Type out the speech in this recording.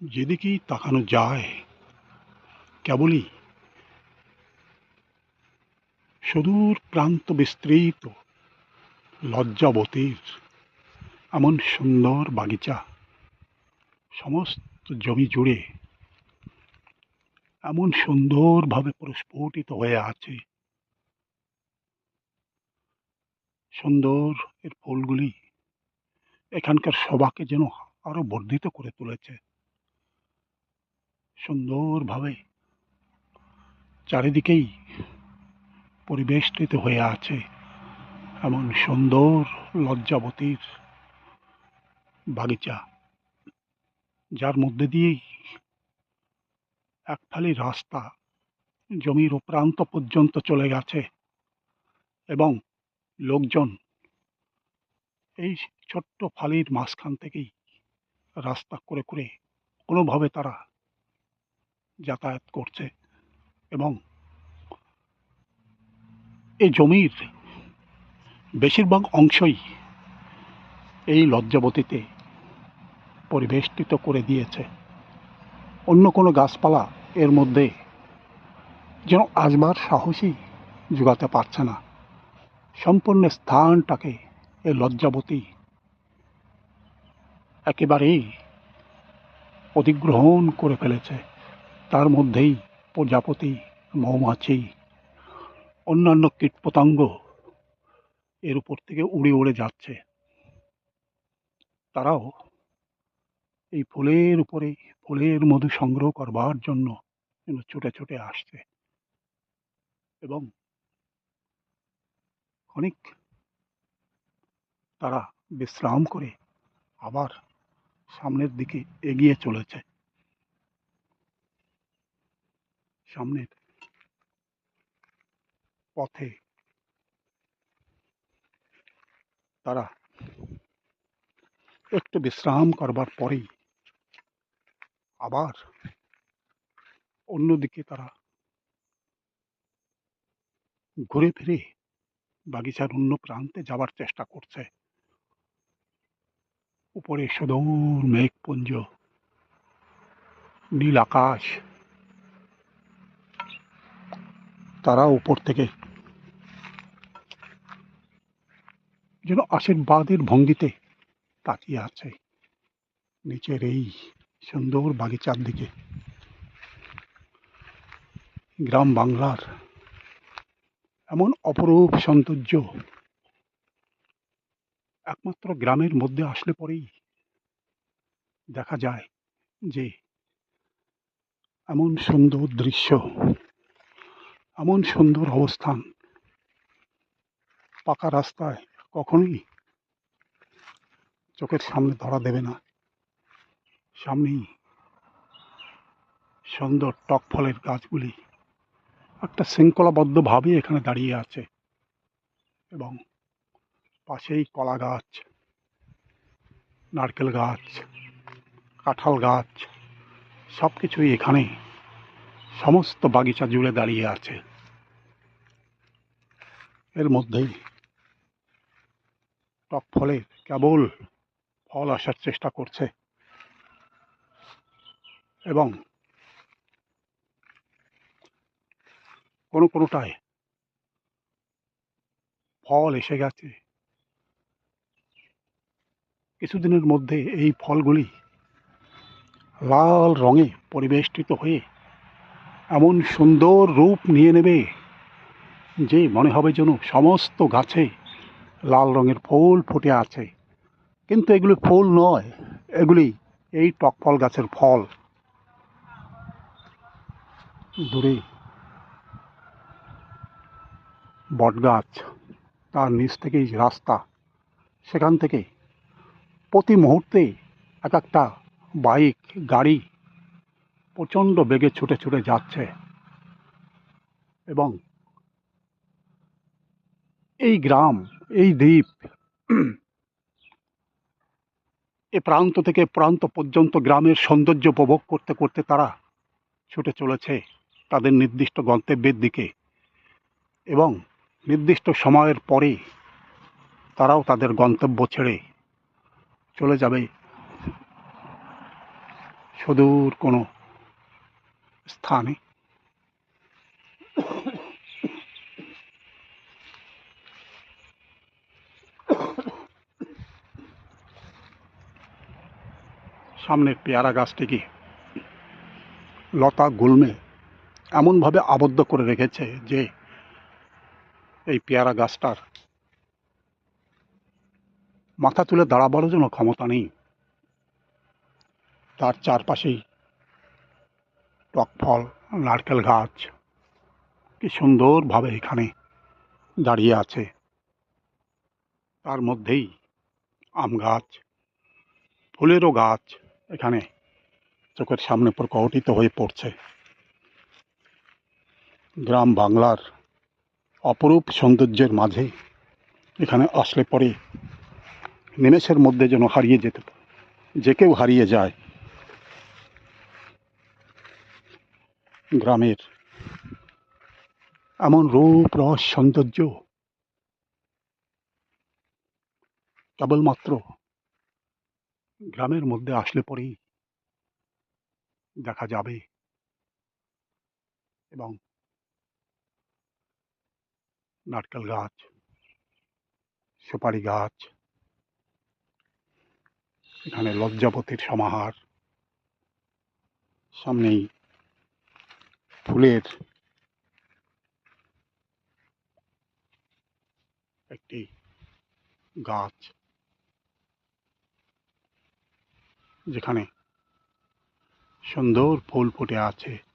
যেদিকেই তাকানো যায়, কেবলই সুদূর প্রান্ত বিস্তৃত, লজ্জাবতীর, এমন সুন্দর বাগিচা, সমস্ত জমি জুড়ে এমন সুন্দরভাবে প্রস্ফুটিত হয়ে আছে। সুন্দর এর ফুলগুলি এখানকার সবাকে যেন আরও বর্ধিত করে তুলেছে। সুন্দরভাবে চারিদিকেই পরিবেষ্টিত হয়ে আছে এমন সুন্দর লজ্জাবতীর বাগিচা, যার মধ্যে দিয়েই এক ফালি রাস্তা জমির ও প্রান্ত পর্যন্ত চলে গেছে এবং লোকজন এই ছোট্ট ফালির মাঝখান থেকেই রাস্তা করে করে কোনোভাবে তারা যাতায়াত করছে এবং এই জমির বেশিরভাগ অংশই এই লজ্জাবতীতে পরিবেষ্টিত করে দিয়েছে। অন্য কোনো গাছপালা এর মধ্যে যেন আসবার সাহসই যোগাতে পারছে না। সম্পূর্ণ স্থানটাকে এই লজ্জাবতী একেবারেই অধিগ্রহণ করে ফেলেছে। তার মধ্যেই প্রজাপতি, মৌমাছি, অন্যান্য কীটপতঙ্গ এর উপর থেকে উড়ে উড়ে যাচ্ছে। তারাও এই ফুলের উপরে ফুলের মধু সংগ্রহ করবার জন্য ছুটে ছুটে আসছে। এবং অনেক তারা বিশ্রাম করে আবার সামনের দিকে এগিয়ে চলেছে। সামনের পথে তারা একটু বিশ্রাম করবার পরেই আবার অন্যদিকে তারা ঘুরে ফিরে বাগিচার অন্য প্রান্তে যাবার চেষ্টা করছে। উপরে সুদূর মেঘপুঞ্জ, নীল আকাশ তারা উপর থেকে যেন আশীর্বাদের ভঙ্গিতে তাকিয়ে আছে নিচের এই সুন্দর বাগিচার দিকে। গ্রাম বাংলার এমন অপরূপ সৌন্দর্য একমাত্র গ্রামের মধ্যে আসলে পরেই দেখা যায় যে এমন সুন্দর দৃশ্য এমন সুন্দর অবস্থান। পাকা রাস্তায় কখনোই চোখের সামনে ধরা দেবে না। সামনেই সুন্দর টক ফলের গাছগুলি। একটা শৃঙ্খলাবদ্ধভাবে এখানে দাঁড়িয়ে আছে এবং পাশেই কলা গাছ, নারকেল গাছ, কাঁঠাল গাছ সব কিছুই এখানে সমস্ত বাগিচা জুড়ে দাঁড়িয়ে আছে। এর মধ্যেই। টক ফলে কেবল ফল আসার চেষ্টা করছে। এবং কোনো কোনোটায় ফল এসে গেছে। কিছুদিনের মধ্যে এই ফলগুলি লাল রঙে পরিবেষ্টিত হয়ে এমন সুন্দর রূপ নিয়ে নেবে যে মনে হবে যেন সমস্ত গাছে লাল রঙের ফুল ফুটে আছে। কিন্তু এগুলি ফুল নয়, এগুলি এই টক ফল গাছের ফল। দূরে বটগাছ, তার নিচ থেকেই রাস্তা, সেখান থেকে প্রতি মুহূর্তে এক একটা বাইক, গাড়ি প্রচণ্ড বেগে ছুটে ছুটে যাচ্ছে এবং এই গ্রাম, এই দ্বীপ, এ প্রান্ত থেকে প্রান্ত পর্যন্ত গ্রামের সৌন্দর্য উপভোগ করতে করতে তারা ছুটে চলেছে তাদের নির্দিষ্ট গন্তব্যের দিকে এবং নির্দিষ্ট সময়ের পরে তারাও তাদের গন্তব্য ছেড়ে চলে যাবে। সুদূর কোনো স্থানে সামনের পেয়ারা গাছটিকে লতা গুলমে এমনভাবে আবদ্ধ করে রেখেছে যে এই পেয়ারা গাছটার মাথা তুলে দাঁড়াবারও যেন ক্ষমতা নেই। তার চারপাশেই টক ফল নারকেল গাছ, কি সুন্দরভাবে এখানে দাঁড়িয়ে আছে। তার মধ্যেই আম গাছ, ফুলেরও গাছ এখানে চোখের সামনে প্রকটিত হয়ে পড়ছে। গ্রাম বাংলার অপরূপ সৌন্দর্যের মাঝে এখানে আসলে পরে নিমেষের মধ্যে যেন হারিয়ে যেতে যে কেউ হারিয়ে যায়। গ্রামের এমন রূপ রস সৌন্দর্য কেবলমাত্র গ্রামের মধ্যে আসলে পরেই দেখা যাবে। এবং নারকেল গাছ, সুপারি গাছ, এখানে লজ্জাপতির সমাহার, সামনেই ফুলের একটি গাছ। যেখানে সুন্দর ফুল ফুটে আছে।